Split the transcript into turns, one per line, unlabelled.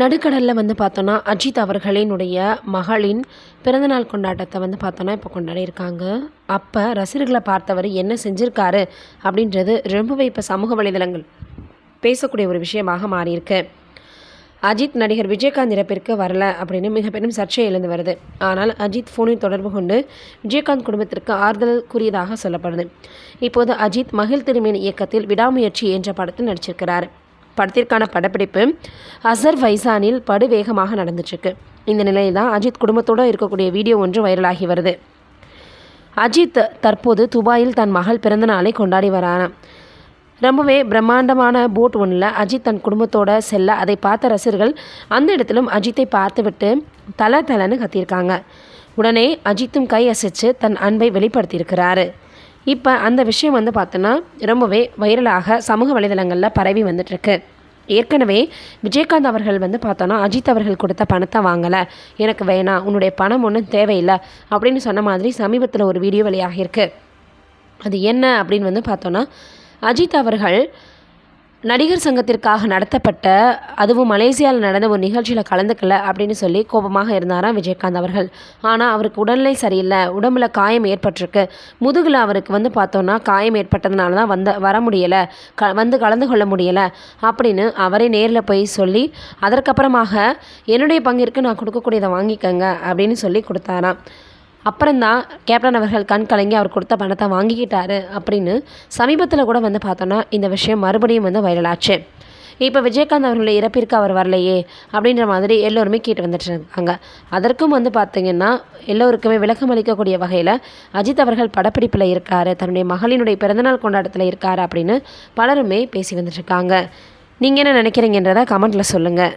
நடுக்கடலில் வந்து பார்த்தோன்னா அஜித் அவர்களினுடைய மகளின் பிறந்தநாள் கொண்டாட்டத்தை வந்து பார்த்தோன்னா இப்போ கொண்டாடி இருக்காங்க அப்போ ரசிகர்களை பார்த்தவர் என்ன செஞ்சுருக்காரு அப்படின்றது ரொம்பவே இப்போ சமூக வலைதளங்கள் பேசக்கூடிய ஒரு விஷயமாக மாறியிருக்கு. அஜித் நடிகர் விஜயகாந்த் இறப்பிற்கு வரல அப்படின்னு மிக பெரும் சர்ச்சை எழுந்து வருது. ஆனால் அஜித் ஃபோனில் தொடர்பு கொண்டு விஜயகாந்த் குடும்பத்திற்கு ஆறுதல் கூறியதாக சொல்லப்படுது. இப்போது அஜித் மகிழ் திருமேனி இயக்கத்தில் விடாமுயற்சி என்ற படத்தில் நடிச்சிருக்கிறார். படத்திற்கான படப்பிடிப்பு அசர் வைசானில் படுவேகமாக நடந்துட்டுருக்கு. இந்த நிலையில் தான் அஜித் குடும்பத்தோடு இருக்கக்கூடிய வீடியோ ஒன்று வைரலாகி வருது. அஜித் தற்போது துபாயில் தன் மகள் பிறந்த நாளை கொண்டாடி வராராம் ரொம்பவே பிரம்மாண்டமான போட் ஒன்றில் அஜித் தன் குடும்பத்தோட செல்ல அதை பார்த்த ரசிகர்கள் அந்த இடத்திலும் அஜித்தை பார்த்துவிட்டு தல தலன்னு கத்தியிருக்காங்க. உடனே அஜித்தும் கை அசைச்சு தன் அன்பை வெளிப்படுத்தியிருக்கிறாரு. இப்போ அந்த விஷயம் வந்து பார்த்தோன்னா ரொம்பவே வைரலாக சமூக வலைதளங்களில் பரவி வந்துட்டுருக்கு. ஏற்கனவே விஜயகாந்த் அவர்கள் வந்து பார்த்தோன்னா அஜித் அவர்கள் கொடுத்த பணத்தை வாங்கலை. எனக்கு வேணாம் உன்னுடைய பணம் ஒன்றும் தேவையில்லை அப்படின்னு சொன்ன மாதிரி சமீபத்தில் ஒரு வீடியோ வெளியாகியிருக்கு. அது என்ன அப்படின்னு வந்து பார்த்தோன்னா அஜித் அவர்கள் நடிகர் சங்கத்திற்காக நடத்தப்பட்ட அதுவும் மலேசியாவில் நடந்த ஒரு நிகழ்ச்சியில் கலந்துக்கல அப்படின்னு சொல்லி கோபமாக இருந்தாராம் விஜயகாந்த் அவர்கள். ஆனால் அவருக்கு உடல்நிலை சரியில்லை உடம்புல காயம் ஏற்பட்டிருக்கு. முதுகில் அவருக்கு வந்து பார்த்தோன்னா காயம் ஏற்பட்டதுனால தான் வந்த வர முடியலை க வந்து கலந்து கொள்ள முடியலை அப்படின்னு அவரே நேரில் போய் சொல்லி அதற்கப்புறமாக என்னுடைய பங்கிற்கு நான் கொடுக்கக்கூடியதை வாங்கிக்கங்க அப்படின்னு சொல்லி கொடுத்தாராம். அப்புறம்தான் கேப்டன் அவர்கள் கண் கலங்கி அவர் கொடுத்த பணத்தை வாங்கிக்கிட்டாரு அப்படின்னு சமீபத்தில் கூட வந்து பார்த்தோன்னா இந்த விஷயம் மறுபடியும் வந்து வைரலாச்சு. இப்போ விஜயகாந்த் அவர்களுடைய இறப்பிற்கு அவர் வரலையே அப்படின்ற மாதிரி எல்லோருமே கேட்டு வந்துட்டு இருக்காங்க. அதற்கும் வந்து பார்த்திங்கன்னா எல்லோருக்குமே விளக்கம் அளிக்கக்கூடிய வகையில் அஜித் அவர்கள் படப்பிடிப்பில் இருக்கார் தன்னுடைய மகளினுடைய பிறந்தநாள் கொண்டாட்டத்தில் இருக்கார் அப்படின்னு பலருமே பேசி வந்துட்டுருக்காங்க நீங்கள் என்ன நினைக்கிறீங்கன்றதை கமெண்ட்டில் சொல்லுங்கள்